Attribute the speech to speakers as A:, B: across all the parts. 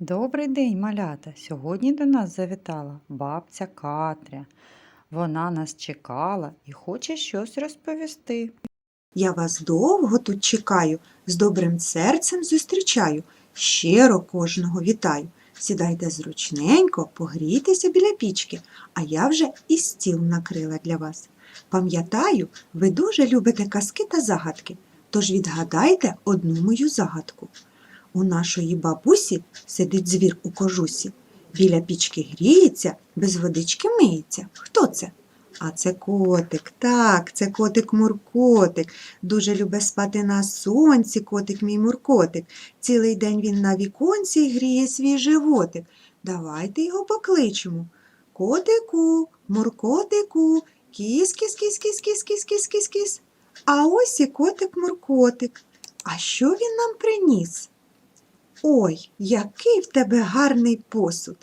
A: Добрий день, малята! Сьогодні до нас завітала бабця Катря. Вона нас чекала і хоче щось розповісти.
B: Я вас довго тут чекаю, з добрим серцем зустрічаю, щиро кожного вітаю. Сідайте зручненько, погрійтеся біля пічки, а я вже і стіл накрила для вас. Пам'ятаю, ви дуже любите казки та загадки, тож відгадайте одну мою загадку. У нашої бабусі сидить звір у кожусі. Біля пічки гріється, без водички миється. Хто це? А це котик. Так, це котик Муркотик. Дуже любить спати на сонці, котик мій Муркотик. Цілий день він на віконці гріє свій животик. Давайте його покличемо. Котику, Муркотику, кіс кіс кіс кіс кіс кіс кіс кіс кіс. А ось і котик Муркотик. А що він нам приніс? Ой, який в тебе гарний посуд.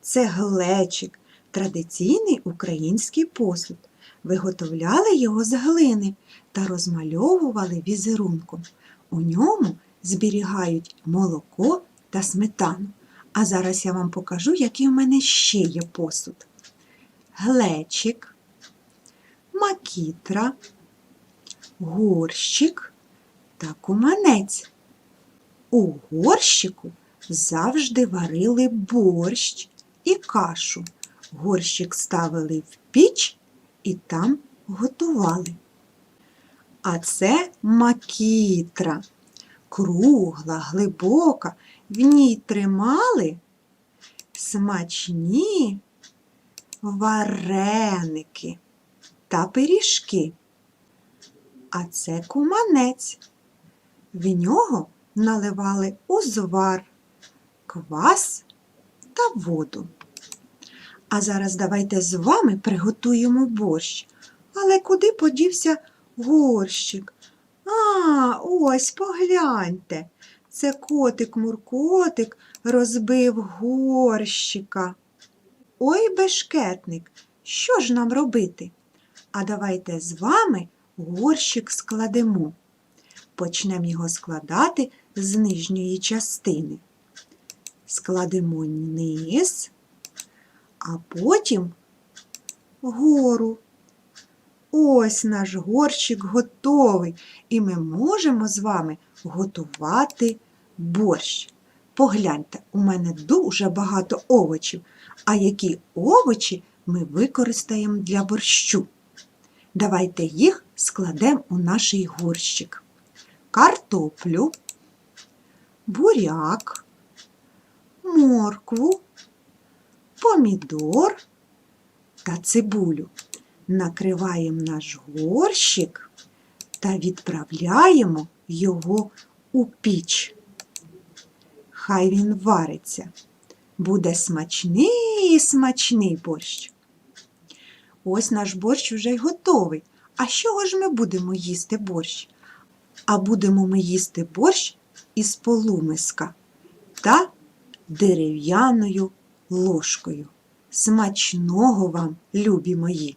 B: Це глечик, традиційний український посуд. Виготовляли його з глини та розмальовували візерунком. У ньому зберігають молоко та сметану. А зараз я вам покажу, який у мене ще є посуд. Глечик, макітра, горщик та куманець. У горщику завжди варили борщ і кашу. Горщик ставили в піч і там готували. А це макітра, кругла, глибока, в ній тримали смачні вареники та пиріжки. А це куманець. В нього наливали узвар, квас та воду. А зараз давайте з вами приготуємо борщ. Але куди подівся горщик? А, ось погляньте. Це котик-муркотик розбив горщика. Ой, бешкетник, що ж нам робити? А давайте з вами горщик складемо. Почнемо його складати з нижньої частини. Складемо низ, а потім гору. Ось наш горщик готовий, і ми можемо з вами готувати борщ. Погляньте, у мене дуже багато овочів, а які овочі ми використаємо для борщу. Давайте їх складемо у наш горщик. Картоплю, буряк, моркву, помідор та цибулю. Накриваємо наш горщик та відправляємо його у піч. Хай він вариться. Буде смачний смачний борщ. Ось наш борщ вже й готовий. А чого ж ми будемо їсти борщ? А будемо ми їсти борщ із полумиска та дерев'яною ложкою. Смачного вам, любі мої!